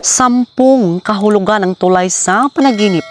Sampung kahulugan ng tulay sa panaginip.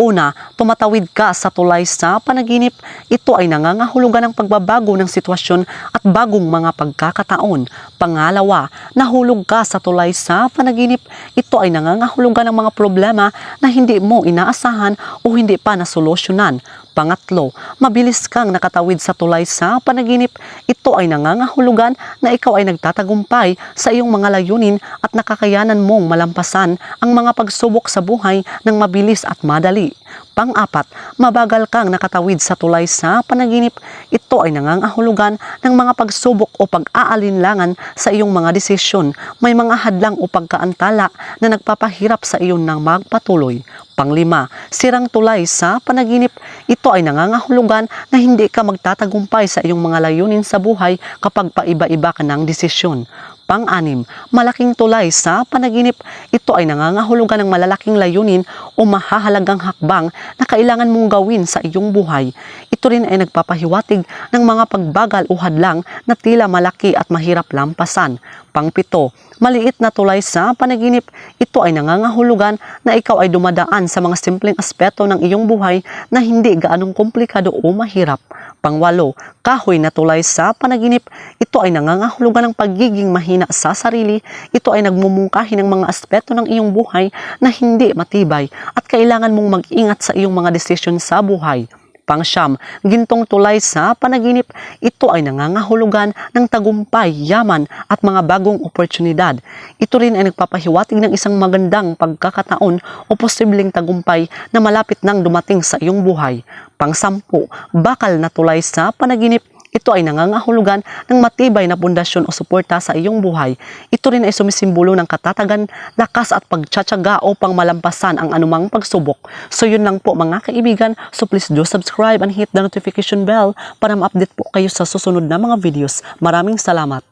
Una, tumatawid ka sa tulay sa panaginip. Ito ay nangangahulugan ng pagbabago ng sitwasyon at bagong mga pagkakataon. Pangalawa, nahulog ka sa tulay sa panaginip. Ito ay nangangahulugan ng mga problema na hindi mo inaasahan o hindi pa nasolusyonan. Pangatlo, mabilis kang nakatawid sa tulay sa panaginip. Ito ay nangangahulugan na ikaw ay nagtatagumpay sa iyong mga layunin at nakakayanan mong malampasan ang mga pagsubok sa buhay ng mabilis at madali. Pang-apat, mabagal kang nakatawid sa tulay sa panaginip. Ito ay nangangahulugan ng mga pagsubok o pag-aalinlangan sa iyong mga desisyon. May mga hadlang o pagkaantala na nagpapahirap sa iyo ng magpatuloy. Panglima, sirang tulay sa panaginip. Ito ay nangangahulugan na hindi ka magtatagumpay sa iyong mga layunin sa buhay kapag paiba-iba ka ng desisyon. Pang-anim, malaking tulay sa panaginip. Ito ay nangangahulugan ng malalaking layunin o mahahalagang hakbang na kailangan mong gawin sa iyong buhay. Ito rin ay nagpapahiwatig ng mga pagbagal o hadlang na tila malaki at mahirap lampasan. Pangpito, maliit na tulay sa panaginip. Ito ay nangangahulugan na ikaw ay dumadaan sa mga simpleng aspeto ng iyong buhay na hindi gaanong komplikado o mahirap. Pangwalo, kahoy na tulay sa panaginip. Ito ay nangangahulugan ng pagiging mahina sa sarili. Ito ay nagmumungkahi ng mga aspeto ng iyong buhay na hindi matibay at kailangan mong mag-ingat sa iyong mga desisyon sa buhay. Pangsyam, gintong tulay sa panaginip, ito ay nangangahulugan ng tagumpay, yaman at mga bagong oportunidad. Ito rin ay nagpapahiwatig ng isang magandang pagkakataon o posibleng tagumpay na malapit nang dumating sa iyong buhay. Pangsampu, bakal na tulay sa panaginip, ito ay nangangahulugan ng matibay na pundasyon o suporta sa iyong buhay. Ito rin ay sumisimbolo ng katatagan, lakas at pagtsatsaga upang malampasan ang anumang pagsubok. So yun lang po mga kaibigan. So please do subscribe and hit the notification bell para ma-update po kayo sa susunod na mga videos. Maraming salamat.